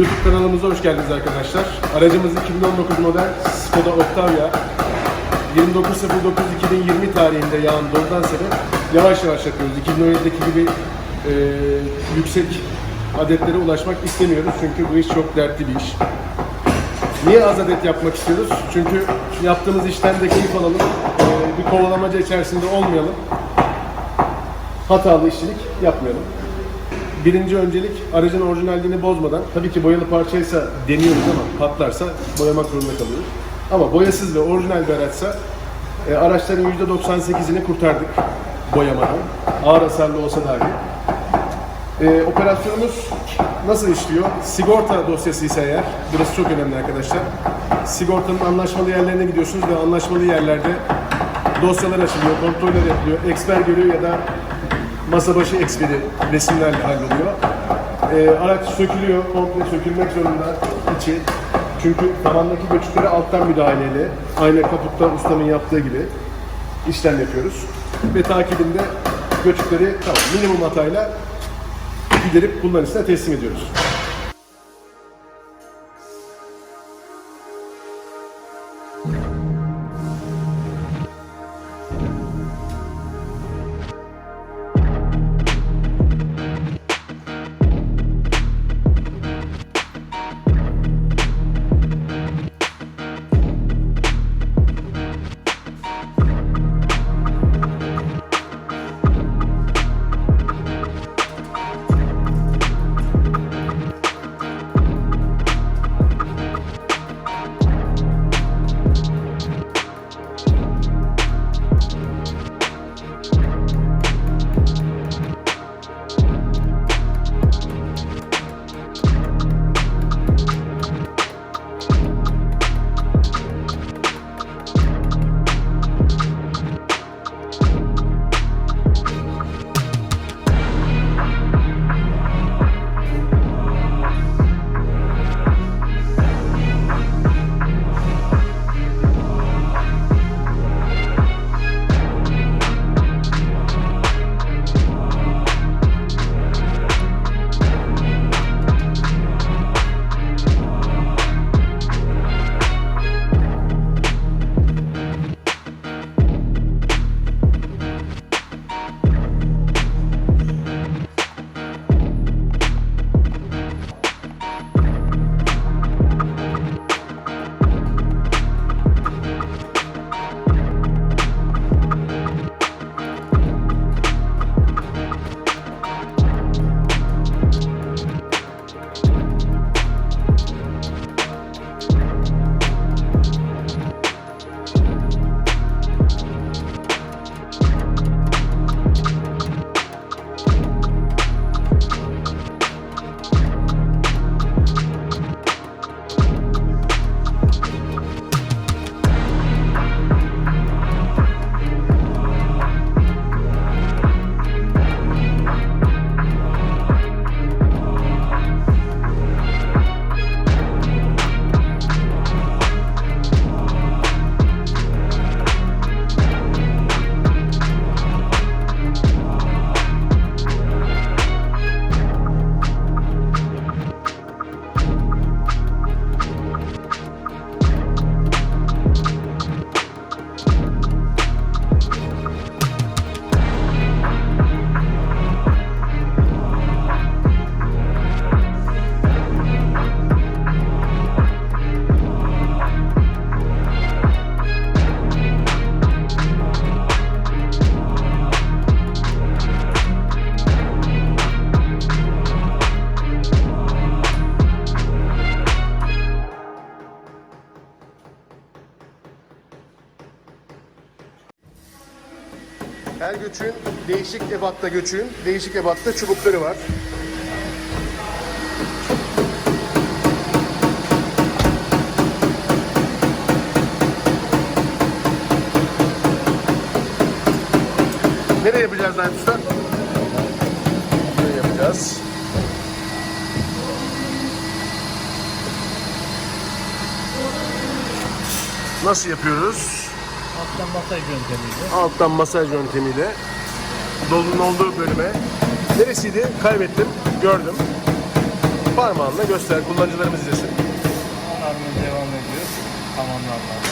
YouTube kanalımıza hoş geldiniz arkadaşlar. Aracımız 2019 model Skoda Octavia. 29.09.2020 tarihinde yağan doldan sebep yavaş yavaş yapıyoruz. 2017'deki gibi e, yüksek adetlere ulaşmak istemiyoruz çünkü bu iş çok dertli bir iş. Niye az adet yapmak istiyoruz? Çünkü yaptığımız işten de keyif alalım. E, bir kovalamaca içerisinde olmayalım. Hatalı işçilik yapmayalım. Birinci öncelik aracın orijinalliğini bozmadan, tabii ki boyalı parçaysa deniyoruz ama patlarsa boyamak zorunda kalıyoruz. Ama boyasız ve orijinal bir araçsa e, araçların %98'ini kurtardık boyamadan. Ağır hasarlı olsa dahi. E, operasyonumuz nasıl işliyor? Sigorta dosyası ise eğer, burası çok önemli arkadaşlar. Sigortanın anlaşmalı yerlerine gidiyorsunuz ve anlaşmalı yerlerde dosyalar açılıyor, kontroller yapılıyor, eksper görüyor ya da masa başı eksperi resimlerle halloluyor. Ee, araç sökülüyor, komple sökülmek zorunda içi. Çünkü tavandaki göçükleri alttan müdahaleyle, aynı kaputta ustanın yaptığı gibi işlem yapıyoruz. Ve takibinde göçükleri tamam, minimum hatayla giderip kullanıcısına teslim ediyoruz. Her göçün değişik ebatta göçün, değişik ebatta çubukları var. Nereye yapacağız Naim Usta? Buraya yapacağız. Nasıl yapıyoruz? Alttan masaj yöntemiyle. alttan masaj yöntemiyle dolunun olduğu bölüme neresiydi kaybettim gördüm Parmağınla göster, kullanıcılarımız izlesin. Onarımız devam ediyor. Tamamlanmadı.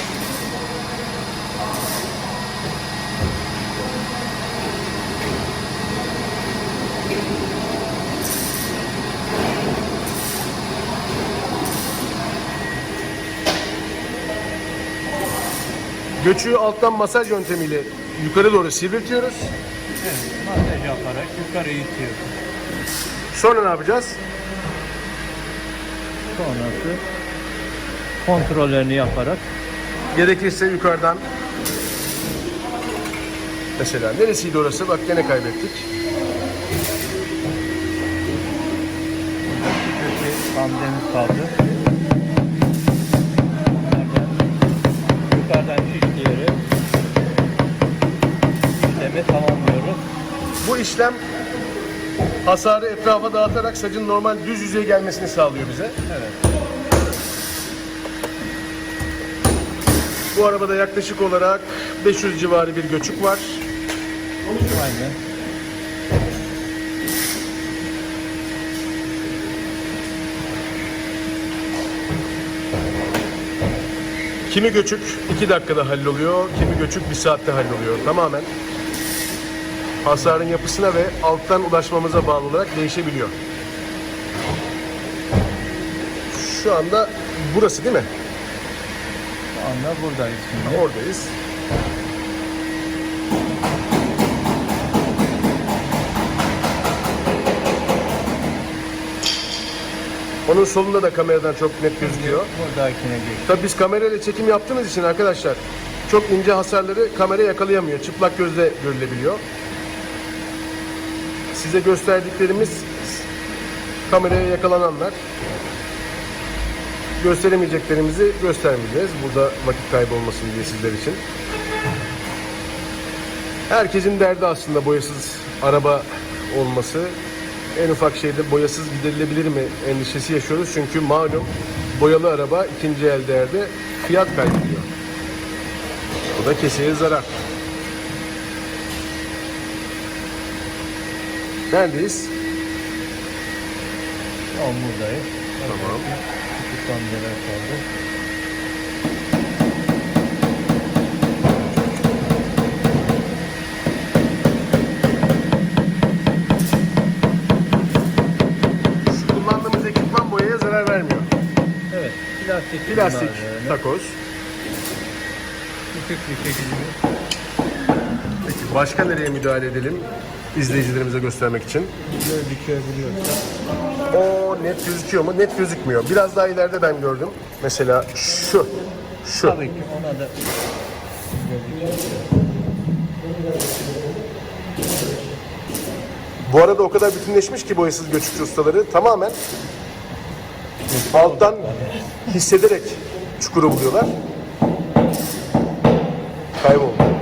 Göçüğü alttan masaj yöntemiyle yukarı doğru sivriltiyoruz. Evet, masaj yaparak yukarı itiyor. Sonra ne yapacağız? Sonrası kontrollerini yaparak Gerekirse yukarıdan Mesela neresiydi orası? Bak gene kaybettik. köşe pandemiz kaldı. İşlem hasarı etrafa dağıtarak sacın normal düz yüzeye gelmesini sağlıyor bize. Evet. Bu arabada yaklaşık olarak 500 civarı bir göçük var. Aynen. Kimi göçük 2 dakikada halloluyor, kimi göçük 1 saatte halloluyor. Tamamen hasarın yapısına ve alttan ulaşmamıza bağlı olarak değişebiliyor. Şu anda burası değil mi? Şu anda buradayız şimdi. Oradayız. Onun solunda da kameradan çok net gözüküyor. Buradakine geç. Tabii biz kamerayla çekim yaptığımız için arkadaşlar çok ince hasarları kamera yakalayamıyor. Çıplak gözle görülebiliyor. Size gösterdiklerimiz kameraya yakalananlar. Gösteremeyeceklerimizi göstermeyeceğiz. Burada vakit kaybı olmasın diye sizler için. Herkesin derdi aslında boyasız araba olması. En ufak şeyde boyasız giderilebilir mi endişesi yaşıyoruz. Çünkü malum boyalı araba ikinci el değerde fiyat kaybediyor. Bu da keseye zarar. Neredeyiz? Buradayız. Tamam. Küçük amcalar kaldı. Şu kullandığımız ekipman boyaya zarar vermiyor. Evet. Plastik. Plastik takoz. Küçük bir şekilde. Peki başka nereye müdahale edelim? İzleyicilerimize göstermek için. O net gözüküyor mu? Net gözükmüyor. Biraz daha ileride ben gördüm. Mesela şu. Şu. Tabii ki ona da Bu arada o kadar bütünleşmiş ki boyasız göçükçü ustaları tamamen alttan hissederek çukuru buluyorlar. Kayboldu.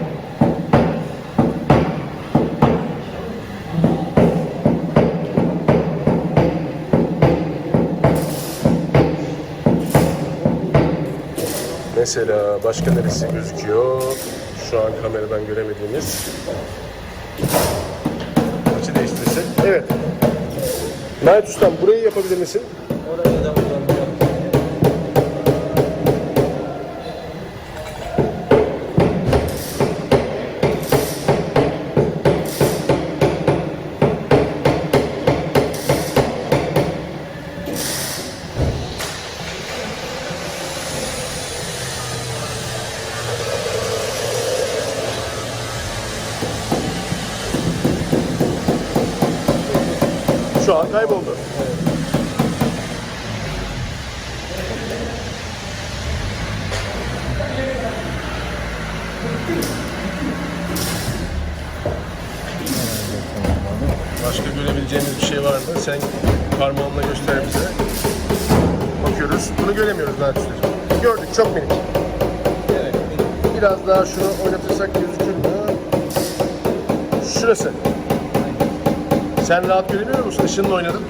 Mesela başka neresi gözüküyor? Şu an kameradan göremediğimiz. Açı değiştirsek. Evet. Nait Ustam burayı yapabilir misin? Kayboldu. Başka görebileceğimiz bir şey var mı? Sen parmağınla göster bize. Bakıyoruz. Bunu göremiyoruz Nait Usta'cığım. Gördük. Çok minik. Biraz daha şunu oynatırsak gözükür mü? Şurası. Sen rahat görebiliyor musun? Işınla oynadım.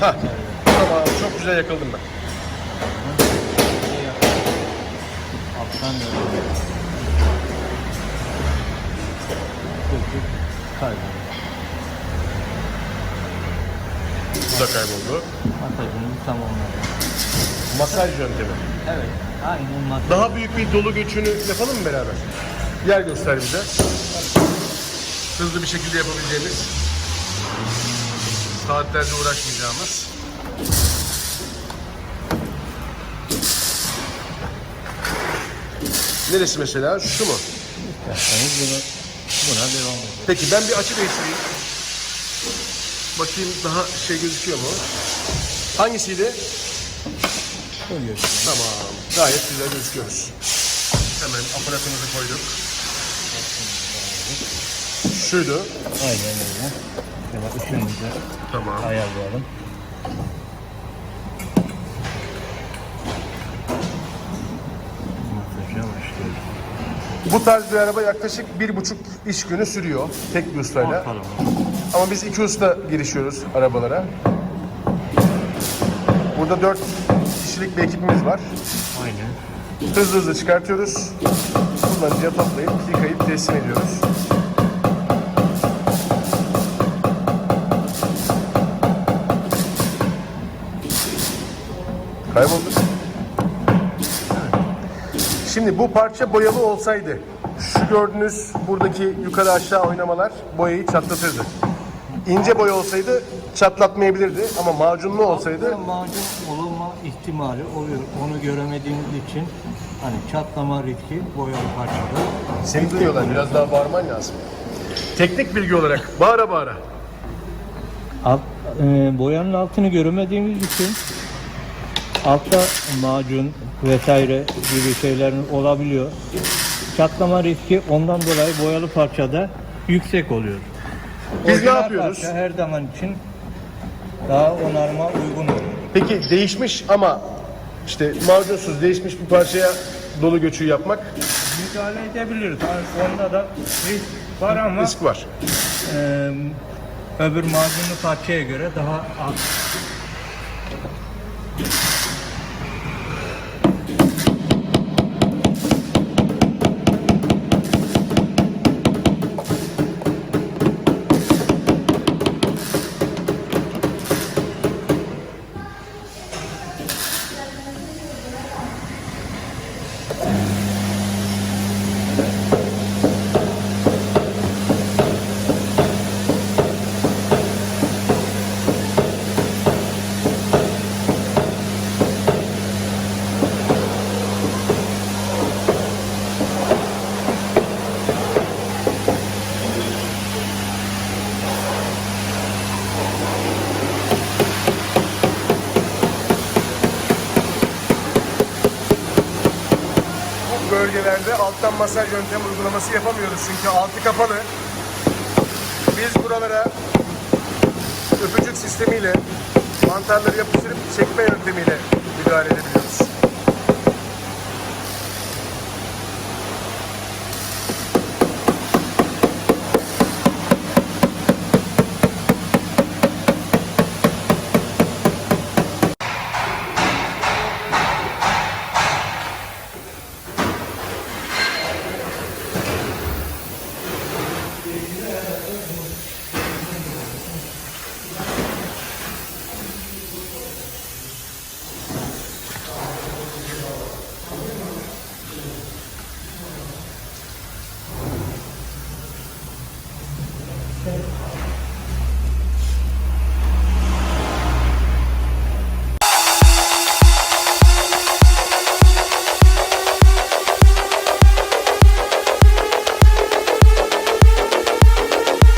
Hah. Tamam. Çok güzel yakaladım ben. Alttan kayboluyor. Bu da kayboldu. Masajını tamamladım. Masaj yöntemi. Evet. Aynen masaj. Daha büyük bir dolu göçünü yapalım mı beraber? Yer göster bize. Hızlı bir şekilde yapabileceğimiz. Saatlerce uğraşmayacağımız. Neresi mesela? Şu mu? İsterseniz buna devam edelim. Peki ben bir açı değiştireyim. Bakayım daha şey gözüküyor mu? Hangisiydi? Koyuyorsun. Tamam. Gayet güzel gözüküyoruz. Hemen aparatımızı koyduk. Şuydu. Aynen öyle. Şöyle ışığımızı Tamam. ayarlayalım. Bu tarz bir araba yaklaşık bir buçuk iş günü sürüyor. Tek bir ustayla. Ama biz iki usta girişiyoruz arabalara. Burada dört kişilik bir ekibimiz var. Aynen. Hızlı hızlı çıkartıyoruz. Kullanıcıya toplayıp yıkayıp teslim ediyoruz. Kayboldu. Şimdi bu parça boyalı olsaydı şu gördüğünüz buradaki yukarı aşağı oynamalar boyayı çatlatırdı. İnce boya olsaydı çatlatmayabilirdi ama macunlu olsaydı macun olma ihtimali oluyor. Onu göremediğimiz için hani çatlama riski boyalı parçada. Seni duyuyorlar. Biraz daha bağırman lazım. Teknik bilgi olarak bağıra bağıra. Alt, e, boyanın altını göremediğimiz için altta macun vesaire gibi şeylerin olabiliyor. Çatlama riski ondan dolayı boyalı parçada yüksek oluyor. Biz ne Orijinal yapıyoruz? Parça her zaman için daha onarıma uygun. Peki değişmiş ama işte macunsuz değişmiş bir parçaya dolu göçü yapmak Müdahale edebiliriz. Yani Onda da risk var ama risk var. e, öbür macunlu parçaya göre daha az. Bu bölgelerde alttan masaj yöntemi uygulaması yapamıyoruz çünkü altı kapalı. Biz buralara öpücük sistemiyle mantarları yapıştırıp çekme yöntemiyle müdahale edebiliyoruz.